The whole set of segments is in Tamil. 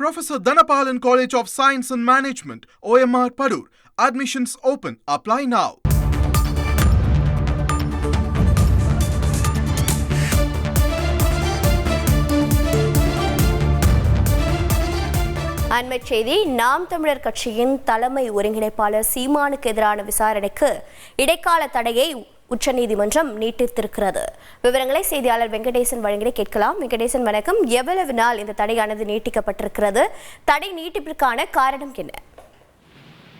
Professor Dhanapalan College of Science and Management, OMR Padur. Admissions open. Apply now. அண்மை செய்தி நாம் தமிழர் கட்சியின் தலைமை ஒருங்கிணைப்பாளர் சீமானுக்கு எதிரான விசாரணைக்கு இடைக்கால தடையை உச்சநீதிமன்றம் நீட்டித்திருக்கிறது. விவரங்களை செய்தியாளர் வெங்கடேசன் வழங்கிட கேட்கலாம். வெங்கடேசன் வணக்கம். எவ்வளவு நாள் இந்த தடையானது நீட்டிக்கப்பட்டிருக்கிறது? தடை நீட்டிப்பிற்கான காரணம் என்ன?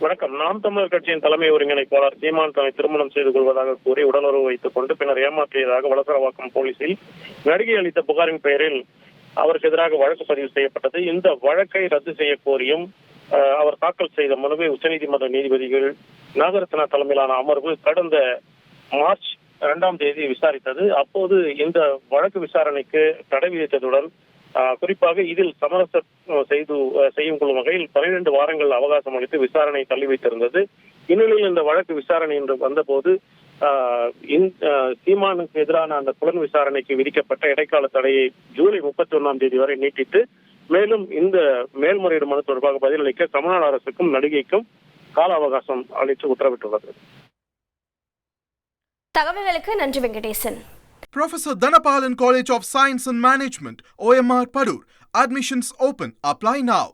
வணக்கம். நாம் தமிழர் கட்சியின் தலைமை ஒருங்கிணைப்பாளர் சீமான் தன்னை திருமணம் செய்து கொள்வதாக கூறி உடலுறவு வைத்துக் கொண்டு பின்னர் ஏமாற்றியதாக வளசரவாக்கம் போலீசில் நடிகை அளித்த புகாரின் பெயரில் அவருக்கு எதிராக வழக்கு பதிவு செய்யப்பட்டது. இந்த வழக்கை ரத்து செய்ய கோரியும் அவர் தாக்கல் செய்த மனுவை உச்சநீதிமன்ற நீதிபதிகள் நாகரத்னா தலைமையிலான அமர்வு கடந்த மார்ச் இரண்டாம் தேதி விசாரித்தது. அப்போது இந்த வழக்கு விசாரணைக்கு தடை விதித்ததுடன் குறிப்பாக இதில் சமரசம் செய்து செய்யும் கொள்ளும் வகையில் பனிரெண்டு வாரங்கள் அவகாசம் அளித்து விசாரணை தள்ளி வைத்திருந்தது. இந்நிலையில் இந்த வழக்கு விசாரணை என்று வந்தபோது ஆஹ், சீமானுக்கு எதிரான அந்த புலன் விசாரணைக்கு விதிக்கப்பட்ட இடைக்கால தடையை ஜூலை முப்பத்தி ஒன்னாம் தேதி வரை நீட்டித்து மேலும் இந்த மேல்முறையீடு மனு தொடர்பாக பதிலளிக்க தமிழ்நாடு அரசுக்கும் நடிகைக்கும் கால அவகாசம் அளித்து உத்தரவிட்டுள்ளது. தகவல்களுக்கு நன்றி Venkatesan Professor Dhanapalan College of Science and Management, OMR Padur. Admissions open. Apply now.